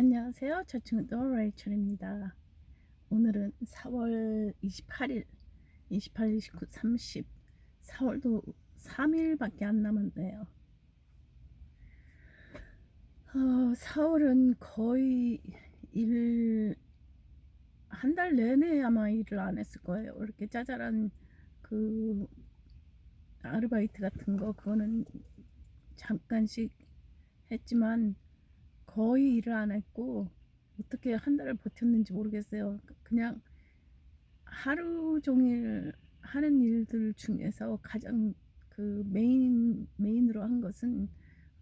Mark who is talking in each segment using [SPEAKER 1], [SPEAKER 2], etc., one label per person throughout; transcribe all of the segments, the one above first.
[SPEAKER 1] 안녕하세요. 저층도 레이첼입니다. 오늘은 4월 28일, 28, 29, 30, 4월도 3일밖에 안 남았네요. 어, 4월은 거의 일, 한 달 내내 아마 일을 안 했을 거예요. 이렇게 짜잘한 그 아르바이트 같은 거, 그거는 잠깐씩 했지만 거의 일을 안 했고 어떻게 한 달을 버텼는지 모르겠어요. 그냥 하루 종일 하는 일들 중에서 가장 그 메인 메인으로 한 것은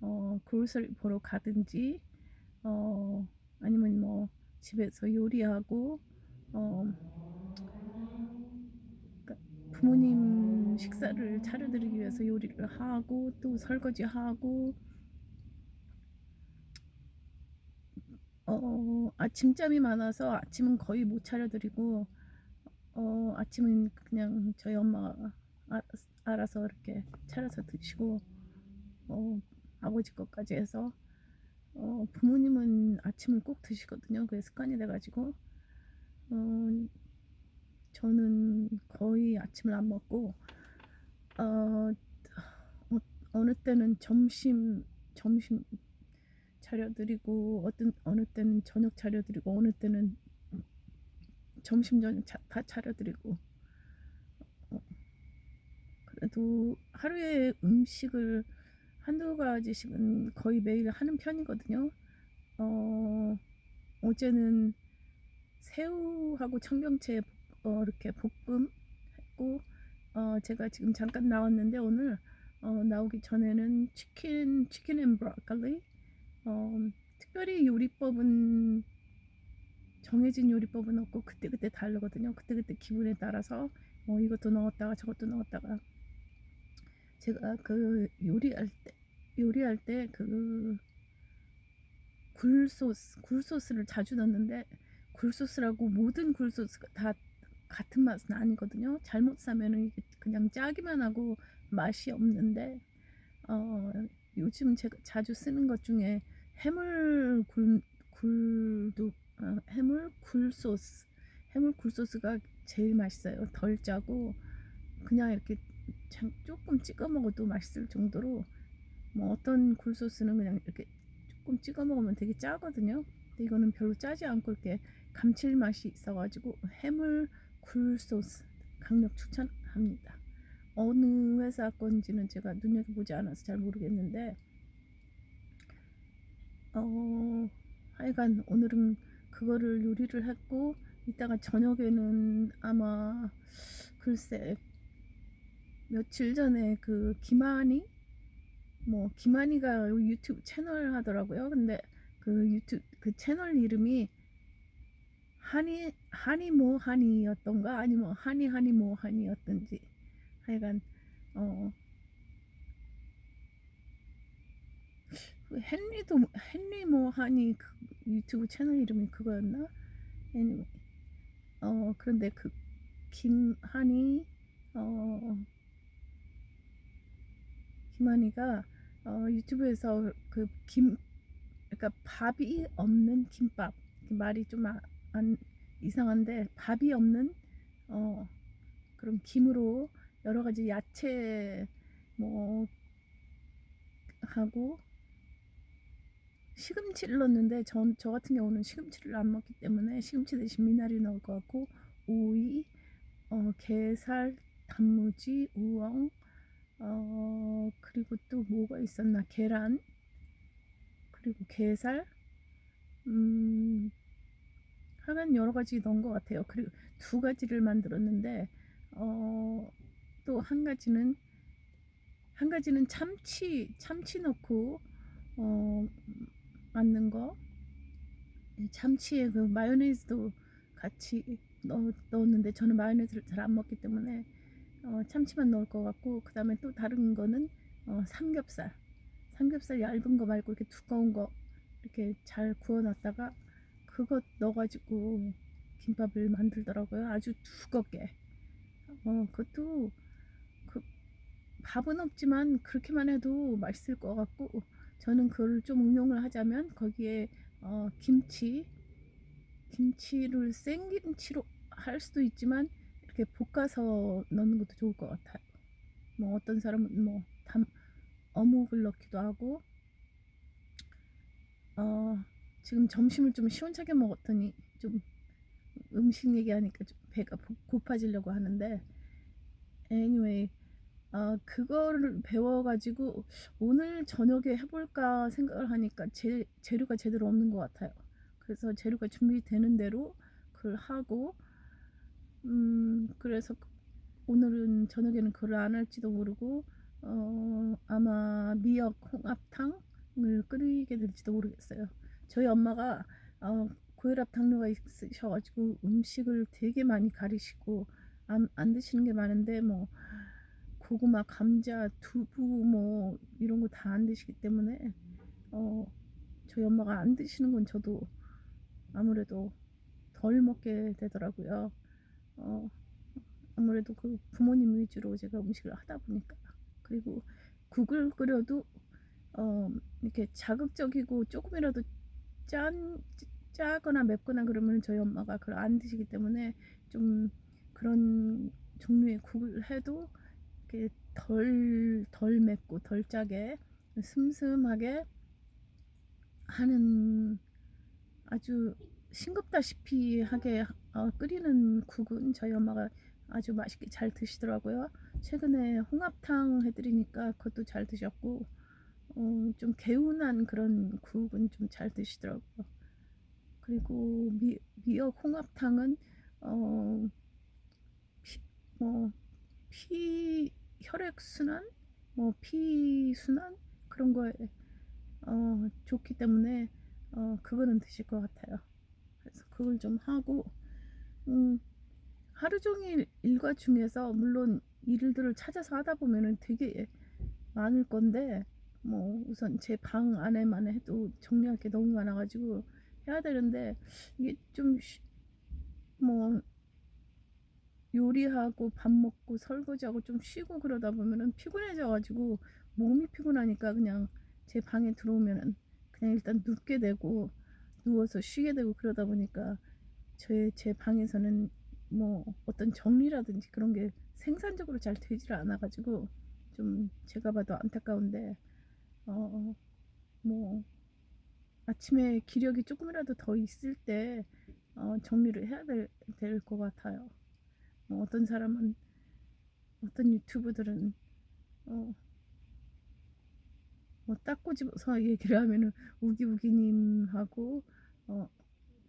[SPEAKER 1] 어 그로서리 보러 가든지 어 아니면 뭐 집에서 요리하고 어 그러니까 부모님 식사를 차려드리기 위해서 요리를 하고 또 설거지하고 어, 아침잠이 많아서 아침은 거의 못 차려드리고 어, 아침은 그냥 저희 엄마가 아, 알아서 이렇게 차려서 드시고 어, 아버지 것까지 해서 어, 부모님은 아침을 꼭 드시거든요. 그게 습관이 돼가지고 어, 저는 거의 아침을 안 먹고 어, 어, 어느 때는 점심 점심 차려드리고 어떤 어느 때는 저녁 차려드리고 어느 때는 점심 저녁 차, 다 차려드리고 어, 그래도 하루에 음식을 한두 가지씩은 거의 매일 하는 편이거든요. 어, 어제는 새우하고 청경채 어, 이렇게 볶음 했고 어, 제가 지금 잠깐 나왔는데 오늘 어, 나오기 전에는 치킨 치킨 앤 브로콜리 어, 특별히 요리법은 정해진 요리법은 없고 그때그때 다르거든요. 그때그때 기분에 따라서 뭐 이것도 넣었다가 저것도 넣었다가 제가 그 요리할 때 요리할 때 그 굴소스 굴소스를 자주 넣는데 굴소스라고 모든 굴소스가 다 같은 맛은 아니거든요. 잘못 사면은 그냥 짜기만 하고 맛이 없는데 어, 요즘 제가 자주 쓰는 것 중에 해물 굴, 굴도 어, 해물 굴 소스 해물 굴 소스가 제일 맛있어요. 덜 짜고 그냥 이렇게 조금 찍어 먹어도 맛있을 정도로 뭐 어떤 굴 소스는 그냥 이렇게 조금 찍어 먹으면 되게 짜거든요. 근데 이거는 별로 짜지 않고 이렇게 감칠맛이 있어가지고 해물 굴 소스 강력 추천합니다. 어느 회사 건지는 제가 눈여겨보지 않아서 잘 모르겠는데 어 하여간 오늘은 그거를 요리를 했고 이따가 저녁에는 아마 글쎄 며칠 전에 그 김한이 뭐 김한이가 유튜브 채널 하더라고요. 근데 그 유튜브 그 채널 이름이 하니 하니 뭐 하니였던가? 아니면 하니 하니 뭐 하니였던지. 하여간 어 헨리도 헨리 뭐 하니 그 유튜브 채널 이름이 그거였나? anyway. 어 그런데 그 김한이 어 김한이가 어 유튜브에서 그 김 그러니까 밥이 없는 김밥 말이 좀안 이상한데 밥이 없는 어 그런 김으로 여러 가지 야채 뭐 하고 시금치를 넣었는데 전, 저 같은 경우는 시금치를 안 먹기 때문에 시금치 대신 미나리 넣을 것 같고 오이, 어, 게살, 단무지, 우엉, 어, 그리고 또 뭐가 있었나 계란, 그리고 게살, 음, 하여간 여러 가지 넣은 것 같아요. 그리고 두 가지를 만들었는데 어, 또 한 가지는 한 가지는 참치 참치 넣고 어, 만든 거? 참치에 그 마요네즈도 같이 넣, 넣었는데 저는 마요네즈를 잘 안 먹기 때문에 어, 참치만 넣을 것 같고 그 다음에 또 다른 거는 어, 삼겹살. 삼겹살 얇은 거 말고 이렇게 두꺼운 거 이렇게 잘 구워놨다가 그것 넣어가지고 김밥을 만들더라고요. 아주 두껍게. 어 그것도 그 밥은 없지만 그렇게만 해도 맛있을 것 같고 저는 그걸 좀 응용을 하자면 거기에 어, 김치 김치를 생김치로 할 수도 있지만 이렇게 볶아서 넣는 것도 좋을 것 같아요. 뭐 어떤 사람은 뭐 담, 어묵을 넣기도 하고 어, 지금 점심을 좀 시원찮게 먹었더니 좀 음식 얘기하니까 좀 배가 고- 고파지려고 하는데 anyway 어, 그거를 배워가지고 오늘 저녁에 해볼까 생각을 하니까 재, 재료가 제대로 없는 것 같아요. 그래서 재료가 준비되는 대로 그걸 하고 음 그래서 오늘은 저녁에는 그걸 안 할지도 모르고 어 아마 미역 홍합탕을 끓이게 될지도 모르겠어요. 저희 엄마가 어 고혈압 당뇨가 있으셔가지고 음식을 되게 많이 가리시고 안, 안 드시는 게 많은데 뭐 고구마, 감자, 두부 뭐 이런 거 다 안 드시기 때문에 어 저희 엄마가 안 드시는 건 저도 아무래도 덜 먹게 되더라고요. 어, 아무래도 그 부모님 위주로 제가 음식을 하다 보니까 그리고 국을 끓여도 어, 이렇게 자극적이고 조금이라도 짠 짜거나 맵거나 그러면 저희 엄마가 그걸 안 드시기 때문에 좀 그런 종류의 국을 해도 덜, 덜 맵고 덜 짜게 슴슴하게 하는 아주 싱겁다시피 하게 어, 끓이는 국은 저희 엄마가 아주 맛있게 잘 드시더라고요. 최근에 홍합탕 해드리니까 그것도 잘 드셨고 어, 좀 개운한 그런 국은 좀 잘 드시더라고요. 그리고 미, 미역 홍합탕은 어, 피, 뭐, 피 혈액 순환, 뭐 피 순환 그런 거에 어, 좋기 때문에 어, 그거는 드실 것 같아요. 그래서 그걸 좀 하고 음, 하루 종일 일과 중에서 물론 일들을 찾아서 하다 보면은 되게 많을 건데 뭐 우선 제 방 안에만 해도 정리할 게 너무 많아가지고 해야 되는데 이게 좀뭐 요리하고 밥 먹고 설거지하고 좀 쉬고 그러다 보면은 피곤해져 가지고 몸이 피곤하니까 그냥 제 방에 들어오면은 그냥 일단 눕게 되고 누워서 쉬게 되고 그러다 보니까 제, 제 방에서는 뭐 어떤 정리라든지 그런 게 생산적으로 잘 되지를 않아 가지고 좀 제가 봐도 안타까운데 어 뭐 아침에 기력이 조금이라도 더 있을 때 어, 정리를 해야 될 것 같아요. 뭐 어떤 사람은 어떤 유튜브들은 어, 뭐딱 꼬집어서 얘기를 하면은 우기우기님하고 어,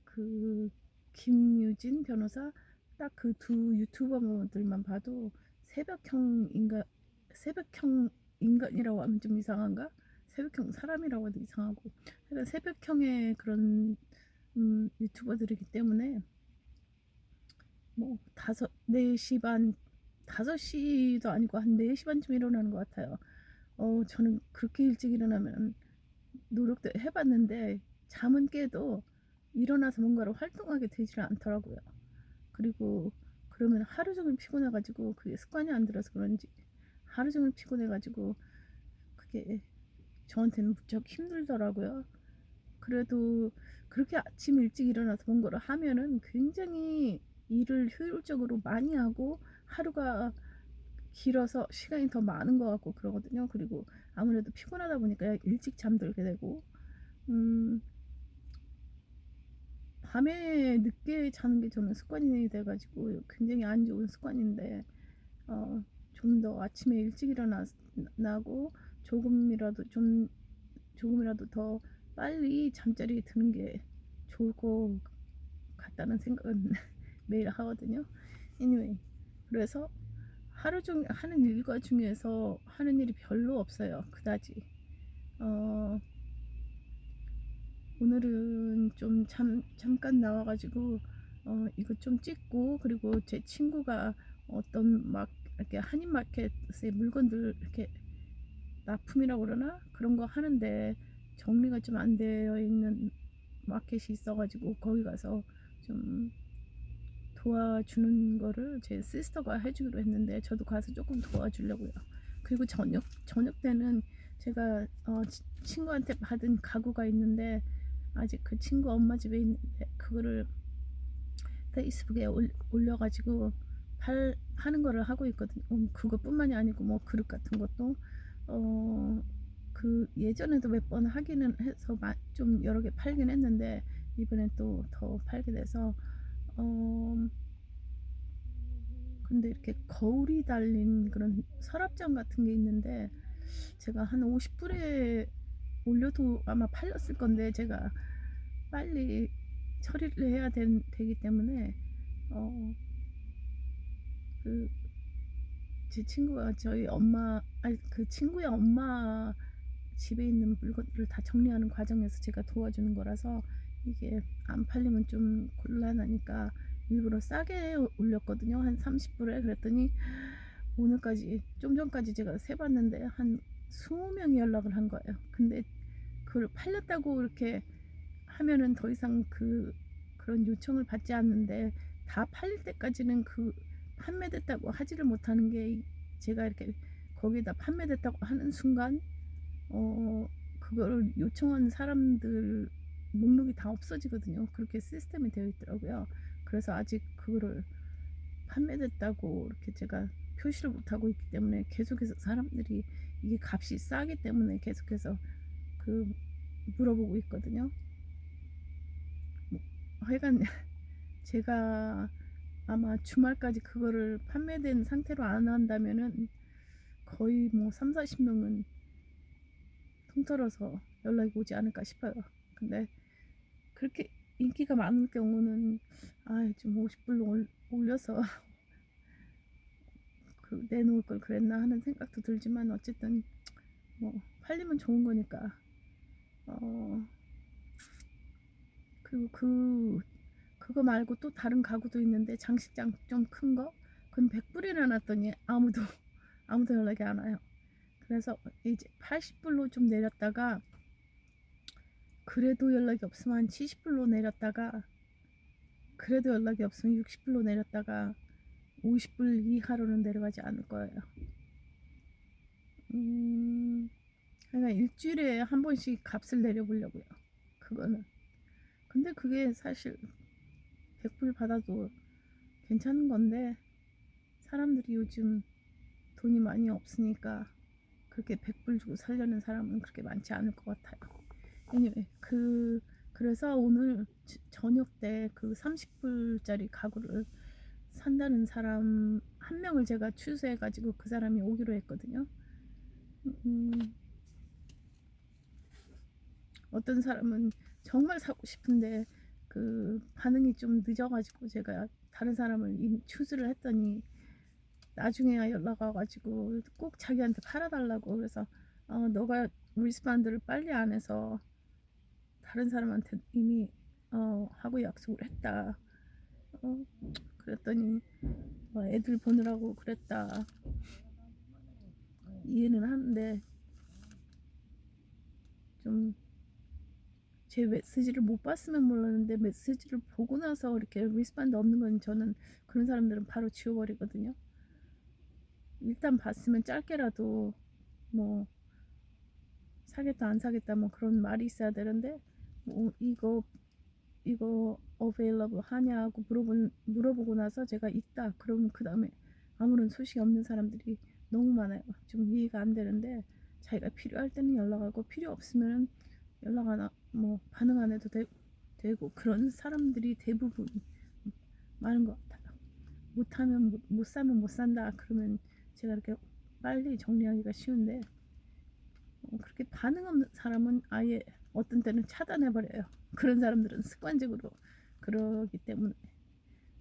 [SPEAKER 1] 그 김유진 변호사 딱 그 두 유튜버들만 봐도 새벽형 인간 새벽형 인간이라고 하면 좀 이상한가? 새벽형 사람이라고 해도 이상하고 그러니까 새벽형의 그런 음, 유튜버들이기 때문에 뭐 다섯 네 시 반 다섯 시도 아니고 한 네 시 반쯤 일어나는 것 같아요. 어 저는 그렇게 일찍 일어나면 노력도 해봤는데 잠은 깨도 일어나서 뭔가를 활동하게 되지를 않더라고요. 그리고 그러면 하루 종일 피곤해가지고 그게 습관이 안 들어서 그런지 하루 종일 피곤해가지고 그게 저한테는 무척 힘들더라고요. 그래도 그렇게 아침 일찍 일어나서 뭔가를 하면은 굉장히 일을 효율적으로 많이 하고 하루가 길어서 시간이 더 많은 것 같고 그러거든요. 그리고 아무래도 피곤하다 보니까 일찍 잠들게 되고, 음, 밤에 늦게 자는 게 저는 습관이 돼가지고 굉장히 안 좋은 습관인데, 어, 좀 더 아침에 일찍 일어나고 조금이라도 좀 조금이라도 더 빨리 잠자리에 드는 게 좋을 것 같다는 생각은 매일 하거든요. anyway, 그래서 하루 종일 하는 일과 중에서 하는 일이 별로 없어요. 그다지. 어, 오늘은 좀 잠, 잠깐 나와가지고 어, 이거 좀 찍고 그리고 제 친구가 어떤 막 이렇게 한인마켓에 물건들 이렇게 납품이라고 그러나 그런 거 하는데 정리가 좀 안 되어 있는 마켓이 있어가지고 거기 가서 좀 도와주는 거를 제 시스터가 해주기로 했는데 저도 가서 조금 도와주려고요. 그리고 저녁 저녁 때는 제가 어, 친구한테 받은 가구가 있는데 아직 그 친구 엄마 집에 있는데 그거를 페이스북에 올, 올려가지고 팔 하는 거를 하고 있거든요. 음, 그것뿐만이 아니고 뭐 그릇 같은 것도 어 그 예전에도 몇 번 하기는 해서 마- 좀 여러 개 팔긴 했는데 이번엔 또 더 팔게 돼서 어 근데 이렇게 거울이 달린 그런 서랍장 같은 게 있는데 제가 한 50불에 올려도 아마 팔렸을 건데 제가 빨리 처리를 해야 된, 되기 때문에 어 그 제 친구가 저희 엄마 아니 그 친구의 엄마 집에 있는 물건들을 다 정리하는 과정에서 제가 도와주는 거라서 이게 안 팔리면 좀 곤란하니까 일부러 싸게 올렸거든요. 한 30불에 그랬더니 오늘까지 좀 전까지 제가 세봤는데 한 20명이 연락을 한 거예요. 근데 그걸 팔렸다고 이렇게 하면은 더 이상 그 그런 요청을 받지 않는데 다 팔릴 때까지는 그 판매됐다고 하지를 못하는 게 제가 이렇게 거기다 판매됐다고 하는 순간 어 그거를 요청한 사람들 목록이 다 없어지거든요. 그렇게 시스템이 되어 있더라고요. 그래서 아직 그거를 판매됐다고 이렇게 제가 표시를 못하고 있기 때문에 계속해서 사람들이 이게 값이 싸기 때문에 계속해서 그 물어보고 있거든요. 뭐, 하여간 제가 아마 주말까지 그거를 판매된 상태로 안 한다면은 거의 뭐 3, 40명은 통틀어서 연락이 오지 않을까 싶어요. 근데 그렇게 인기가 많은 경우는 아좀 50불로 올, 올려서 그 내놓을 걸 그랬나 하는 생각도 들지만 어쨌든 뭐 팔리면 좋은 거니까 어 그리고 그 그거 말고 또 다른 가구도 있는데 장식장 좀 큰 거 그건 100불이나 놨더니 아무도 아무도 연락이 안 와요. 그래서 이제 80불로 좀 내렸다가 그래도 연락이 없으면 한 70불로 내렸다가 그래도 연락이 없으면 60불로 내렸다가 50불 이하로는 내려가지 않을 거예요. 음, 그러니까 일주일에 한 번씩 값을 내려보려고요. 그거는. 근데 그게 사실 100불 받아도 괜찮은 건데 사람들이 요즘 돈이 많이 없으니까 그렇게 100불 주고 살려는 사람은 그렇게 많지 않을 것 같아요. Anyway, 그 그래서 오늘 저- 저녁 때 그 30불짜리 가구를 산다는 사람 한 명을 제가 추수해 가지고 그 사람이 오기로 했거든요. 음, 어떤 사람은 정말 사고 싶은데 그 반응이 좀 늦어가지고 제가 다른 사람을 이미 추수를 했더니 나중에야 연락 와가지고 꼭 자기한테 팔아달라고 그래서 어, 너가 리스판드를 빨리 안 해서 다른 사람한테 이미 어, 하고 약속을 했다. 어, 그랬더니 어, 애들 보느라고 그랬다. 이해는 하는데 좀 제 메시지를 못 봤으면 몰랐는데 메시지를 보고 나서 이렇게 리스판드 없는 건 저는 그런 사람들은 바로 지워버리거든요. 일단 봤으면 짧게라도 뭐 사겠다 안 사겠다 뭐 그런 말이 있어야 되는데 뭐 이거 이거 available 하냐고 물어본 물어보고 나서 제가 있다 그러면 그 다음에 아무런 소식이 없는 사람들이 너무 많아요. 좀 이해가 안 되는데 자기가 필요할 때는 연락하고 필요 없으면 연락 안 하, 뭐 반응 안 해도 되, 되고 그런 사람들이 대부분 많은 것 같아요. 못하면 못, 못 사면 못 산다 그러면 제가 이렇게 빨리 정리하기가 쉬운데 어, 그렇게 반응 없는 사람은 아예 어떤 때는 차단해 버려요. 그런 사람들은 습관적으로 그러기 때문에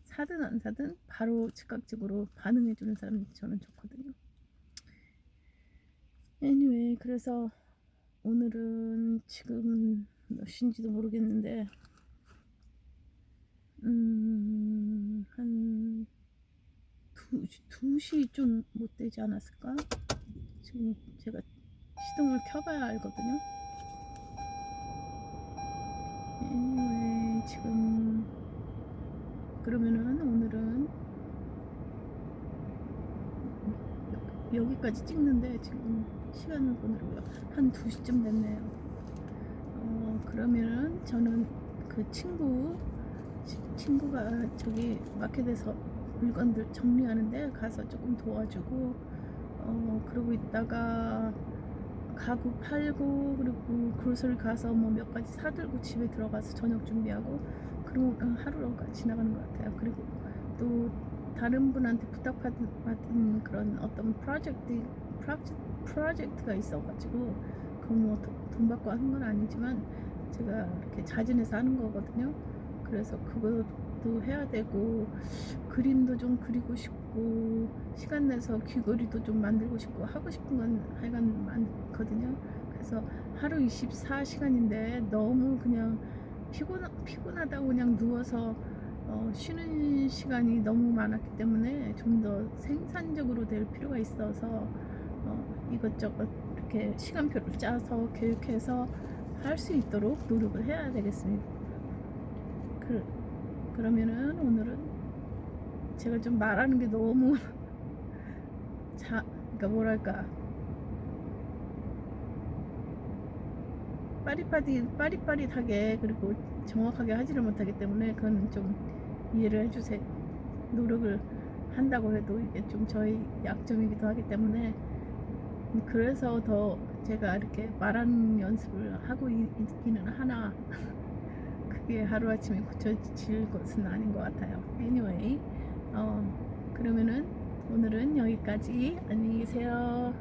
[SPEAKER 1] 사든 안 사든 바로 즉각적으로 반응해 주는 사람이 저는 좋거든요. anyway 그래서 오늘은 지금 몇 시인지도 모르겠는데 음한 2시 좀 못 되지 않았을까? 지금 제가 시동을 켜봐야 알거든요. Anyway, 지금 그러면은 오늘은 여기까지 찍는데 지금 시간을 보느라고요. 한 2시쯤 됐네요. 어, 그러면은 저는 그 친구 치- 친구가 저기 마켓에서 물건들 정리하는데 가서 조금 도와주고 어 그러고 있다가 가구 팔고 그리고 그로서를 가서 뭐 몇 가지 사들고 집에 들어가서 저녁 준비하고 그러고 하루가 지나가는 것 같아요. 그리고 또 다른 분한테 부탁받은 받은 그런 어떤 프로젝트 프로젝트, 프로젝트 가 있어가지고 그뭐돈 받고 하는 건 아니지만 제가 이렇게 자진해서 하는 거거든요. 그래서 그것도 해야 되고 그림도 좀 그리고 싶고 시간 내서 귀걸이도 좀 만들고 싶고 하고 싶은 건 하여간 많거든요. 그래서 하루 24시간인데 너무 그냥 피곤 피곤하다고 그냥 누워서 어, 쉬는 시간이 너무 많았기 때문에 좀 더 생산적으로 될 필요가 있어서 어, 이것저것 이렇게 시간표를 짜서 계획해서 할 수 있도록 노력을 해야 되겠습니다. 그, 그러면은 오늘은 제가 좀 말하는 게 너무 자, 그러니까 뭐랄까 빠릿빠릿 빠릿빠릿하게 그리고 정확하게 하지를 못하기 때문에 그건 좀 이해를 해주세요. 노력을 한다고 해도 이게 좀 저희 약점이기도 하기 때문에 그래서 더 제가 이렇게 말하는 연습을 하고 있- 있기는 하나 그게 하루아침에 고쳐질 것은 아닌 것 같아요. Anyway, 어, 그러면은 오늘은 여기까지 안녕히 계세요.